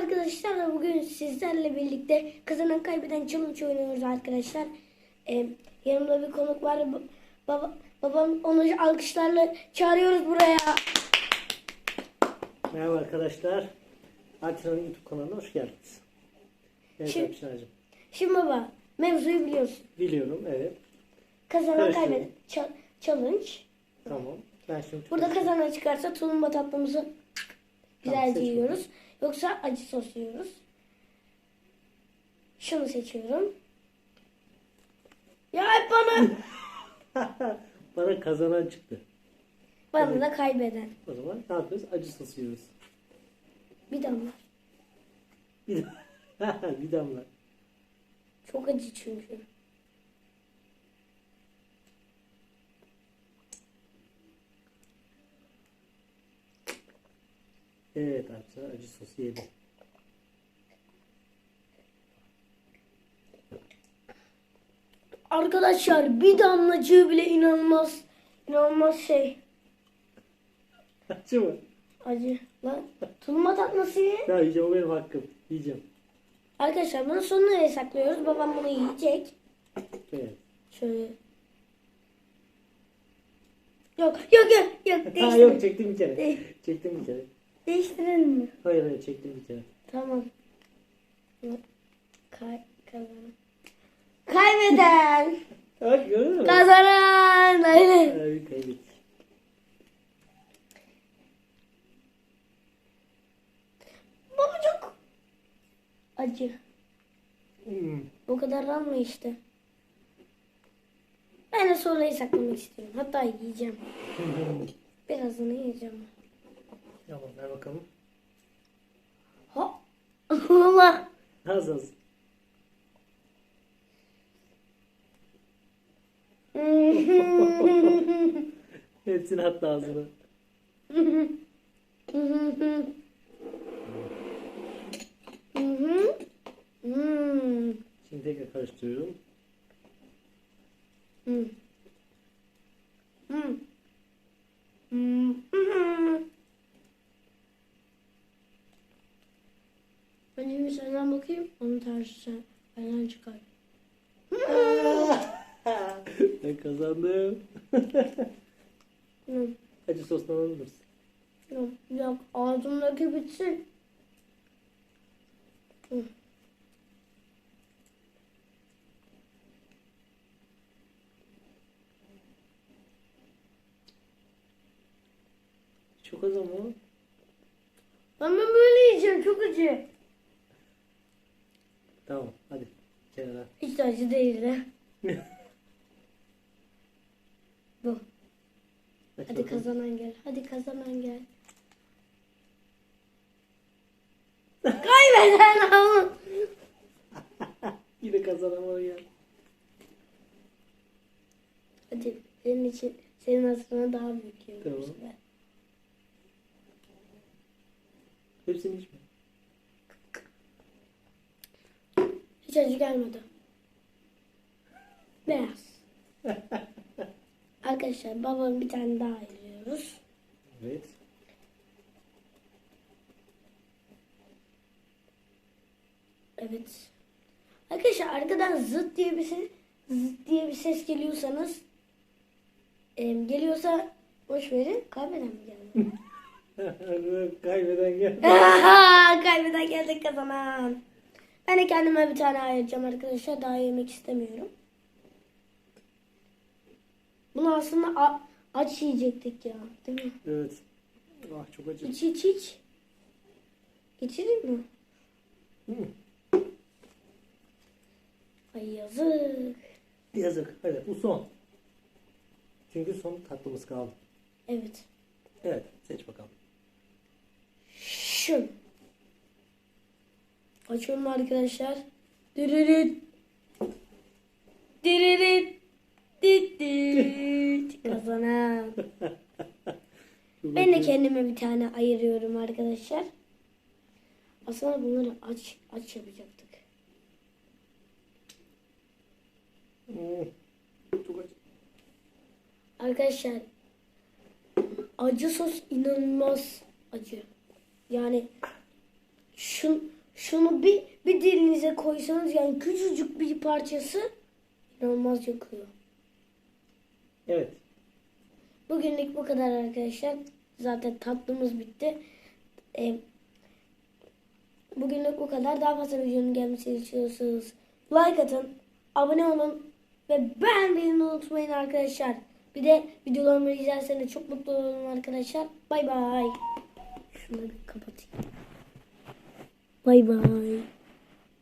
arkadaşlar bugün sizlerle birlikte kazanan kaybeden challenge oynuyoruz arkadaşlar. Ee, yanımda bir konuk var. Ba- Baba, babam onu alkışlarla çağırıyoruz buraya. Merhaba arkadaşlar. Akşam'ın YouTube kanalına hoş geldiniz. Evet Şimdi- Akşam'cığım. Şimdi baba mevzuyu biliyorsun. Biliyorum evet. Kazanan kaybeden cha- challenge. Tamam. Ben şimdi Burada kazanan çıkarsa tulumba tatlımızı güzelce seç yiyoruz. Yoksa acı sos yiyoruz. Şunu seçiyorum. Ya hep bana. bana kazanan çıktı. Bana da kaybeden. O zaman ne yapıyoruz? Acı sos yiyoruz. Bir damla. Bir, bir damla. Çok acı çünkü. Evet arkadaşlar acı sosu yedim. Arkadaşlar bir damlacığı bile inanılmaz inanılmaz şey. Acı mı? Acı. Lan tulumba tatlısı ye. Ya yiyeceğim o benim hakkım. Yiyeceğim. Arkadaşlar bunu son nereye saklıyoruz? Babam bunu yiyecek. Evet. Şöyle. Yok yok yok yok Ha yok çektim bir kere. Çektim bir kere. Değiştirin mi? Hayır hayır çektim bir kere. Tamam. Kay kazanan. Kaybeden. Bak gördün mü? Kazanan. Aynen. Abi kaybettik. Baba çok acı. Hmm. O kadar alma işte. Ben de sonrayı saklamak istiyorum. Hatta yiyeceğim. Birazını yiyeceğim. Tamam ver bakalım. Allah. Az az. Hepsini attı ağzına. Şimdi tekrar karıştırıyorum. Hmm. Hmm. Hmm. Ben senden bakayım. Onun tersi sen. Benden çıkar. ben kazandım. Hmm. Acı sostan alır mısın? Yok, yok. Ağzımdaki bitsin. Hı. Çok az ama. Ben, ben böyle yiyeceğim. Çok acı. Tamam hadi. Kenara. Hiç acı değil de. Bu. Aç Hadi bakalım. kazanan gel. Hadi kazanan gel. Kaybeden ama. Yine kazanamadı ya. Hadi senin için senin aslında daha büyük yiyorum Tamam. Hepsini içme. Hiç acı gelmedi. Beyaz. Arkadaşlar babam bir tane daha ayırıyoruz. Evet. Evet. Arkadaşlar arkadan zıt diye bir ses, zıt diye bir ses geliyorsanız em, geliyorsa boş verin. Kaybeden mi geldi? Kaybeden gel. Kaybeden geldi kazanan. Ben de kendime bir tane ayıracağım arkadaşlar. Daha yemek istemiyorum. Bunu aslında aç yiyecektik ya. Değil mi? Evet. Ah çok acı. İç iç iç. İçirir mi? Hı. Ay yazık. Yazık. Hadi bu son. Çünkü son tatlımız kaldı. Evet. Evet seç bakalım. Şu. Açıyorum arkadaşlar. Dürürüt. Dürürüt. Dit. Kazanan. Ben de kendime bir tane ayırıyorum arkadaşlar. Aslında bunları aç aç yapacaktık. Arkadaşlar acı sos inanılmaz acı. Yani şun koysanız yani küçücük bir parçası inanılmaz yakıyor. Evet. Bugünlük bu kadar arkadaşlar. Zaten tatlımız bitti. Ee, bugünlük bu kadar. Daha fazla videonun gelmesini istiyorsanız like atın, abone olun ve beğenmeyi unutmayın arkadaşlar. Bir de videolarımı izlerseniz çok mutlu olurum arkadaşlar. Bay bay. Şunu bir kapatayım. Bay bay.